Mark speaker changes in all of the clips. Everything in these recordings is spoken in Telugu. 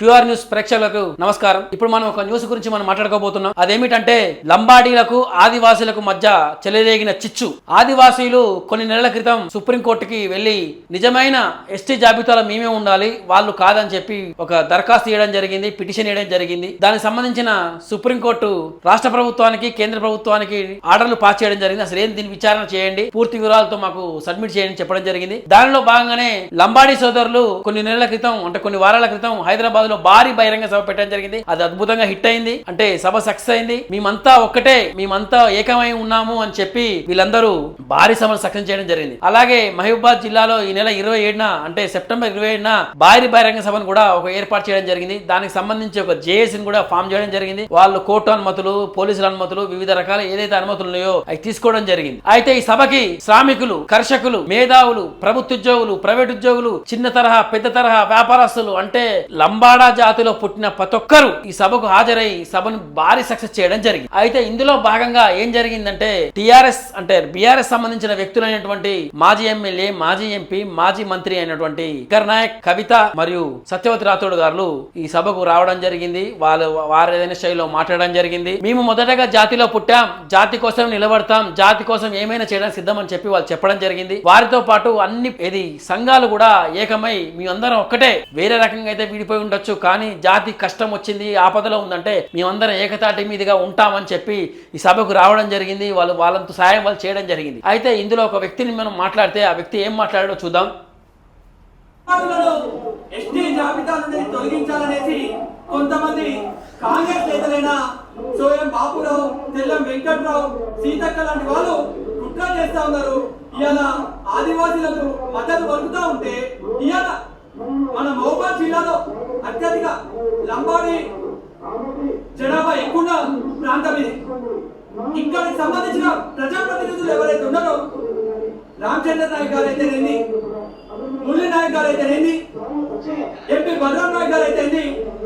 Speaker 1: ప్యూఆర్ న్యూస్ ప్రేక్షకులకు నమస్కారం. ఇప్పుడు మనం ఒక న్యూస్ గురించి మనం మాట్లాడుకోబోతున్నాం అదేమిటంటే లంబాడీలకు ఆదివాసీలకు మధ్య చెలరేగిన చిచ్చు. ఆదివాసీలు కొన్ని నెలల క్రితం సుప్రీంకోర్టుకి వెళ్ళి నిజమైన ఎస్టీ జాబితాలో మేమే ఉండాలి వాళ్ళు కాదని చెప్పి ఒక దరఖాస్తు చేయడం జరిగింది పిటిషన్ వేయడం జరిగింది. దానికి సంబంధించిన సుప్రీంకోర్టు రాష్ట్ర ప్రభుత్వానికి కేంద్ర ప్రభుత్వానికి ఆర్డర్లు పాస్ చేయడం జరిగింది. అసలు ఏం దీని విచారణ చేయండి. పూర్తి వివరాలతో మాకు సబ్మిట్ చేయండి చెప్పడం జరిగింది. దానిలో భాగంగానే లంబాడీ సోదరులు కొన్ని నెలల క్రితం అంటే కొన్ని వారాల క్రితం హైదరాబాద్ లో భారీ బహిరంగ సభ పెట్టడం జరిగింది. అది అద్భుతంగా హిట్ అయింది. అంటే సభ సక్సెస్ అయింది. మేమంతా ఒక్కటే మేమంతా ఏకమై ఉన్నాము అని చెప్పి వీళ్ళందరూ భారీ సభను సక్సెస్ చేయడం జరిగింది. అలాగే మహబూబాద్ జిల్లాలో ఈ నెల ఇరవై ఏడున అంటే సెప్టెంబర్ ఇరవై ఏడున భారీ బహిరంగ సభను కూడా ఒక ఏర్పాటు చేయడం జరిగింది. దానికి సంబంధించి ఒక జేఏసీని కూడా ఫామ్ చేయడం జరిగింది. వాళ్ళు కోర్టు అనుమతులు పోలీసుల అనుమతులు వివిధ రకాల ఏదైతే అనుమతులు ఉన్నాయో అవి తీసుకోవడం జరిగింది. అయితే ఈ సభకి శ్రామికులు కర్షకులు మేధావులు ప్రభుత్వ ఉద్యోగులు ప్రైవేట్ ఉద్యోగులు చిన్న తరహా పెద్ద తరహా వ్యాపారస్తులు అంటే లంబాడ జాతిలో పుట్టిన ప్రతి ఒక్కరు ఈ సభకు హాజరై సభను భారీ సక్సెస్ చేయడం జరిగింది. అయితే ఇందులో భాగంగా ఏం జరిగిందంటే టిఆర్ఎస్ అంటే బీఆర్ఎస్ సంబంధించిన వ్యక్తులైనటువంటి మాజీ ఎమ్మెల్యే మాజీ ఎంపీ మాజీ మంత్రి అయినటువంటి కర్నాయక్ కవిత మరియు సత్యవతి రాథోడ్ గారు ఈ సభకు రావడం జరిగింది. వాళ్ళు వారు ఏదైనా శైలిలో మాట్లాడడం జరిగింది. మేము మొదటగా జాతిలో పుట్టాం. జాతి కోసం నిలబడతాం. జాతి కోసం ఏమైనా చేయడానికి సిద్ధం అని చెప్పి వాళ్ళు చెప్పడం జరిగింది. వారితో పాటు అన్ని ఇది సంఘాలు కూడా ఏకమై మీ అందరం ఒక్కటే. వేరే రకంగా అయితే విడిపోయి ఉండొచ్చు. ఉండొచ్చు కానీ జాతి కష్టం వచ్చింది ఆపదలో ఉందంటే మేమందరం ఏకతాటి మీదుగా ఉంటామని చెప్పి ఈ సభకు రావడం జరిగింది వాళ్ళు వాళ్ళంత సాయం వాళ్ళు చేయడం జరిగింది. అయితే ఇందులో ఒక వ్యక్తిని మనం మాట్లాడితే ఆ వ్యక్తి ఏం మాట్లాడాడో చూద్దాం.
Speaker 2: ఎస్టీ జాబితా నుండి తొలగించాలనేసి కొంతమంది కాంగ్రెస్ నేతలైన సోయం బాపురావు తెల్లం వెంకట్రావు సీతక్క లాంటి వాళ్ళు కుట్ర చేస్తా ఉన్నారు. ఇవాళ ఆదివాసీలకు మద్దతు పలుకుతా ఉంటే ఇవాళ మన మహబూబాద్ జిల్లాలో అత్యధిక లంబాడి జనాభా ఎక్కువ ప్రాంతం ఇది. ఇక్కడికి సంబంధించిన ప్రజాప్రతినిధులు ఎవరైతే ఉన్నారో రామచంద్ర నాయక్ గారు అయితేనేంది మురళీ నాయక్ గారు అయితేనేంది ఎంపీ భద్రం నాయక్ గారు అయితేంది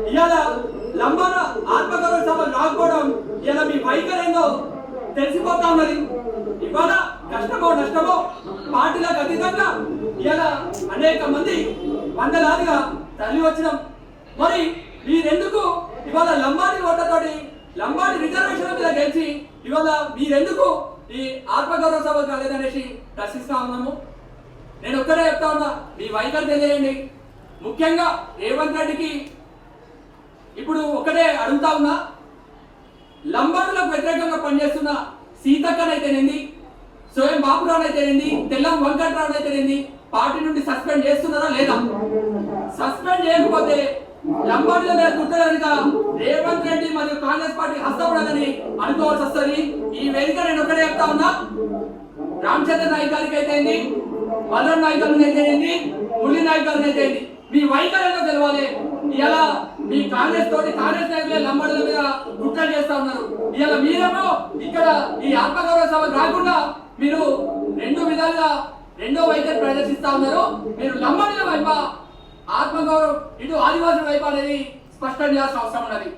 Speaker 2: ఇవాళ లంబాన ఆత్మగౌరవ సభ రాకపోవడం ఇలా మీ వైఖరి ఏందో తెలిసిపోతా ఉన్నది. ఇవాళ కష్టమో నష్టమో పార్టీలకు అతీతంగా ఇలా అనేక మంది వందలాదిగా తరలి వచ్చినాం. మరి మీరెందుకు ఇవాళ లంబాడి ఓటతోటి లంబాడి రిజర్వేషన్ మీద గెలిచి ఇవాళ మీరెందుకు ఈ ఆత్మగౌరవ సభ కాలేదనేసి ప్రశ్నిస్తా ఉన్నాము. నేను ఒక్కడే చెప్తా ఉన్నా మీ వైఖరి తెలియండి ముఖ్యంగా రేవంత్ రెడ్డికి ఇప్పుడు ఒకటే అడుగుతా ఉన్నా లంబాడులకు వ్యతిరేకంగా పనిచేస్తున్న సీతక్కనైతేనేంది? స్వయం బాబురావు అయితేనేంది తెల్లం వెంకట్రావు అయితేనేంది పార్టీ నుండి సస్పెండ్ చేస్తున్నారా లేదా? సస్పెండ్ చేయకపోతే లంబాడుల మీద కుట్టడానికి రేవంత్ రెడ్డి మరియు కాంగ్రెస్ పార్టీ హస్తపడదని అనుకోవాల్సి వస్తుంది. ఈ వేదిక నేను ఒకటే చెప్తా ఉన్నా. రామచంద్ర నాయక్ గారికి అయితే ఏంది? బలరాం నాయక్ గారికి అయితే ఏంది? మురళీ నాయక్ గారికి అయితే మీ వైఖరి తెలవాలి. ఇలా మీ కాంగ్రెస్ తోటి కాంగ్రెస్ నాయకులే లంబాడీల మీద కుట్ర చేస్తా ఉన్నారు. ఇలా మీరేమో ఇక్కడ ఈ ఆత్మగౌరవ సభ రాకుండా మీరు రెండు విధాలుగా రెండో వైఖరి ప్రదర్శిస్తా ఉన్నారు మీరు లంబడుల వైప ఆత్మగౌరవం ఇటు ఆదివాసుల వైపు అనేది స్పష్టం చేయాల్సిన అవసరం ఉన్నది.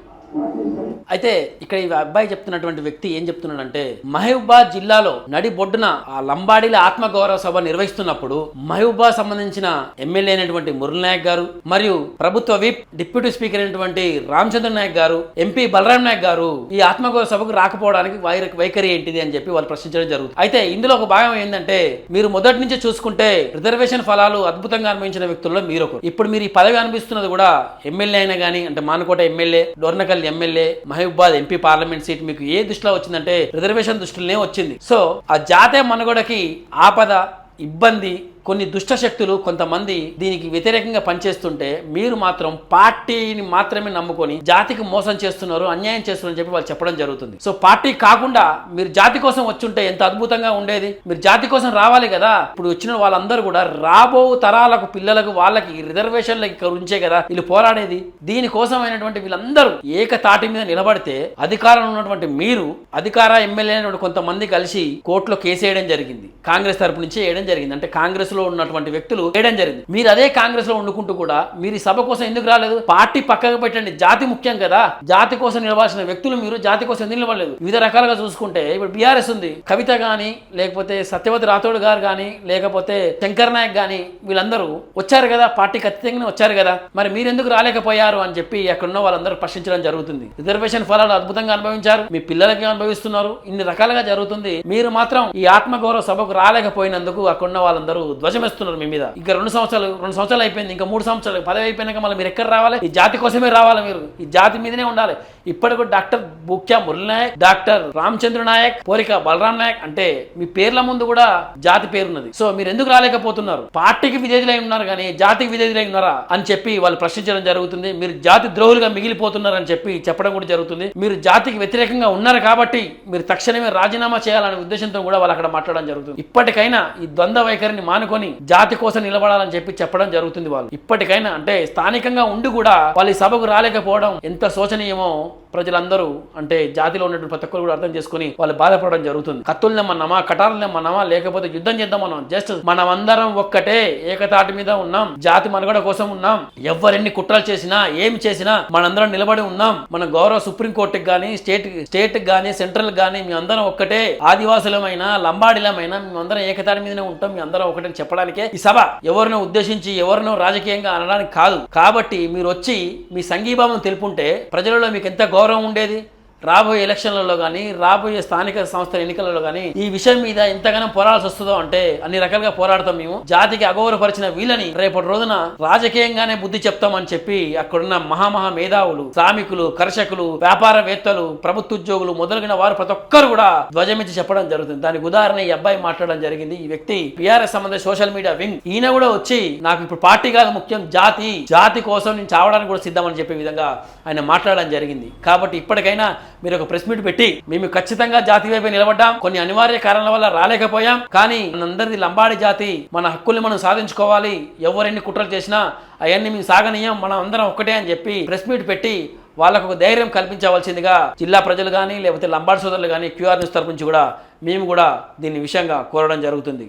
Speaker 1: అయితే ఇక్కడ ఈ అబ్బాయి చెప్తున్నటువంటి వ్యక్తి ఏం చెప్తున్నాడంటే మహబూబాద్ జిల్లాలో నడి బొడ్డున ఆ లంబాడీల ఆత్మగౌరవ సభ నిర్వహిస్తున్నప్పుడు మహబూబాద్ సంబంధించిన ఎమ్మెల్యే అయినటువంటి మురళి నాయక్ గారు మరియు ప్రభుత్వ విప్ డిప్యూటీ స్పీకర్ అయినటువంటి రామచంద్ర నాయక్ గారు ఎంపీ బలరాం నాయక్ గారు ఈ ఆత్మగౌరవ సభకు రాకపోవడానికి వైర- వైఖరి ఏంటిది అని చెప్పి వాళ్ళు ప్రశ్నించడం జరుగుతుంది. అయితే ఇందులో ఒక భాగం ఏంటంటే మీరు మొదటి నుంచి చూసుకుంటే రిజర్వేషన్ ఫలాలు అద్భుతంగా అనుభవించిన వ్యక్తుల్లో మీరు ఒకరు ఇప్పుడు మీరు ఈ పదవి అనిపిస్తున్నది కూడా ఎమ్మెల్యే అయినా కానీ అంటే Manukota MLA Dornakal MLA Mahabubabad MP parliament seat మీకు ఏ దృష్టిలో వచ్చిందంటే రిజర్వేషన్ దృష్టిలోనే వచ్చింది. సో ఆ జాతీయ మనుగడకి ఆపద ఇబ్బంది కొన్ని దుష్ట శక్తులు కొంతమంది దీనికి వ్యతిరేకంగా పనిచేస్తుంటే మీరు మాత్రం పార్టీని మాత్రమే నమ్ముకొని జాతికి మోసం చేస్తున్నారు అన్యాయం చేస్తున్నారని చెప్పి వాళ్ళు చెప్పడం జరుగుతుంది. సో పార్టీ కాకుండా మీరు జాతి కోసం వచ్చుంటే ఎంత అద్భుతంగా ఉండేది? మీరు జాతి కోసం రావాలి కదా? ఇప్పుడు వచ్చిన వాళ్ళందరూ కూడా రాబో తరాలకు పిల్లలకు వాళ్ళకి రిజర్వేషన్లకి ఉంచే కదా వీళ్ళు పోరాడేది? దీనికోసమైనటువంటి వీళ్ళందరూ ఏకతాటి మీద నిలబడితే అధికారంలో ఉన్నటువంటి మీరు అధికార ఎమ్మెల్యే కొంతమంది కలిసి కోర్టులో కేసు వేయడం జరిగింది. కాంగ్రెస్ తరపు నుంచి వేయడం జరిగింది. అంటే కాంగ్రెస్ లో ఉన్నటువంటి వ్యక్తులు చేయడం జరిగింది. మీరు అదే కాంగ్రెస్లో వండుకుంటూ కూడా మీరు ఈ సభ కోసం ఎందుకు రాలేదు? పార్టీ పక్కకు పెట్టండి. జాతి ముఖ్యం కదా. జాతి కోసం నిలవాల్సిన వ్యక్తులు మీరు. జాతి కోసం ఎందుకు నిలవలేదు వివిధ రకాలుగా చూసుకుంటే ఇప్పుడు బీఆర్ఎస్ ఉంది. కవిత గాని లేకపోతే సత్యవతి రాథోడ్ గారు గాని లేకపోతే శంకర్ నాయక్ గాని వీళ్ళందరూ వచ్చారు కదా. పార్టీకి ఖచ్చితంగానే వచ్చారు కదా. మరి మీరు ఎందుకు రాలేకపోయారు అని చెప్పి అక్కడ ఉన్న వాళ్ళందరూ ప్రశ్నించడం జరుగుతుంది. రిజర్వేషన్ ఫలాలు అద్భుతంగా అనుభవించారు. మీ పిల్లలకి అనుభవిస్తున్నారు. ఇన్ని రకాలుగా జరుగుతుంది. మీరు మాత్రం ఈ ఆత్మగౌరవ సభకు రాలేకపోయినందుకు అక్కడ ఉన్న వాళ్ళందరూ ధ్వజమేస్తున్నారు మీ మీద. ఇంకా రెండు సంవత్సరాలు రెండు సంవత్సరాలు అయిపోయింది ఇంకా మూడు సంవత్సరాలు పదవి అయిపోయినాక మళ్ళీ మీరు ఎక్కడ రావాలి? ఈ జాతి కోసమే రావాలి మీరు. ఈ జాతి మీదనే ఉండాలి. ఇప్పటికి డాక్టర్ బుక్యా మురళి నాయక్ డాక్టర్ రామచంద్ర నాయక్ పోలిక బలరాం నాయక్ అంటే మీ పేర్ల ముందు కూడా జాతి పేరున్నది. సో మీరు ఎందుకు రాలేకపోతున్నారు? పార్టీకి విధేయులై ఉన్నారు కానీ జాతికి విధేయులై ఉన్నారా అని చెప్పి వాళ్ళు ప్రశ్నించడం జరుగుతుంది. మీరు జాతి ద్రోహులుగా మిగిలిపోతున్నారు అని చెప్పి చెప్పడం కూడా జరుగుతుంది. మీరు జాతికి వ్యతిరేకంగా ఉన్నారు కాబట్టి మీరు తక్షణమే రాజీనామా చేయాలనే ఉద్దేశంతో కూడా వాళ్ళు అక్కడ మాట్లాడడం జరుగుతుంది. ఇప్పటికైనా ఈ ద్వంద్వ వైఖరిని మానుకొని జాతి కోసం నిలబడాలని చెప్పి చెప్పడం జరుగుతుంది వాళ్ళు. ఇప్పటికైనా అంటే స్థానికంగా ఉండి కూడా వాళ్ళు సభకు రాలేకపోవడం ఎంత శోచనీయమో ప్రజలందరూ అంటే జాతిలో ఉన్నటువంటి ప్రతి ఒక్కరు కూడా అర్థం చేసుకుని వాళ్ళు బాధపడడం జరుగుతుంది. కత్తుల్ని నమ్మన్నామా కటారులు నమ్మన్నామా లేకపోతే యుద్ధం చేద్దాం మనం జస్ట్ మనం అందరం ఒక్కటే ఏకతాటి మీద ఉన్నాం. జాతి మనుగడ కోసం ఉన్నాం. ఎవరెన్ని కుట్రలు చేసినా ఏమి చేసినా మనందరం నిలబడి ఉన్నాం. మన గౌరవ సుప్రీంకోర్టుకి కానీ స్టేట్ స్టేట్ కానీ సెంట్రల్ కానీ మీ అందరం ఒక్కటే ఆదివాసులమైన లంబాడిలమైన మేమందరం ఏకతాటి మీదనే ఉంటాం. మీ అందరం ఒకటే చెప్పడానికే ఈ సభ ఎవరినో ఉద్దేశించి ఎవరినో రాజకీయంగా అనడానికి కాదు. కాబట్టి మీరు వచ్చి మీ సంఘీభావం తెలుపుంటే ప్రజలలో మీకు ఎంత గౌరవం ఉండేది? రాబోయే ఎలక్షన్లలో కానీ రాబోయే స్థానిక సంస్థల ఎన్నికలలో కానీ ఈ విషయం మీద ఎంతగానో పోరాడాల్సి వస్తుందో అంటే అన్ని రకాలుగా పోరాడతాం మేము. జాతికి అగౌరవపరిచిన వీళ్ళని రేపటి రోజున రాజకీయంగానే బుద్ధి చెప్తామని చెప్పి అక్కడున్న మహామహా మేధావులు శ్రామికులు కర్షకులు వ్యాపారవేత్తలు ప్రభుత్వ ఉద్యోగులు మొదలగిన వారు ప్రతి ఒక్కరు కూడా ధ్వజమిచ్చి చెప్పడం జరుగుతుంది. దానికి ఉదాహరణ ఈ అబ్బాయి మాట్లాడడం జరిగింది. ఈ వ్యక్తి పిఆర్ఎస్ సంబంధించిన సోషల్ మీడియా వింగ్. ఈయన కూడా వచ్చి నాకు ఇప్పుడు పార్టీ కాదు ముఖ్యం జాతి జాతి కోసం నేను చావడానికి కూడా సిద్ధమని చెప్పే విధంగా ఆయన మాట్లాడడం జరిగింది. కాబట్టి ఇప్పటికైనా మీరు ఒక ప్రెస్ మీట్ పెట్టి మేము ఖచ్చితంగా జాతి వైపు నిలబడ్డాం. కొన్ని అనివార్య కారణాల వల్ల రాలేకపోయాం. కానీ మనందరిది లంబాడి జాతి. మన హక్కుల్ని మనం సాధించుకోవాలి. ఎవరెన్ని కుట్రలు చేసినా అవన్నీ మేము సాగనీయం. మనం అందరం ఒక్కటే అని చెప్పి ప్రెస్ మీట్ పెట్టి వాళ్ళకు ఒక ధైర్యం కల్పించవలసిందిగా జిల్లా ప్రజలు కానీ లేకపోతే లంబాడి సోదరులు కానీ క్యూఆర్ న్యూస్ తరపు నుంచి కూడా మేము కూడా దీని విషయంగా కోరడం జరుగుతుంది.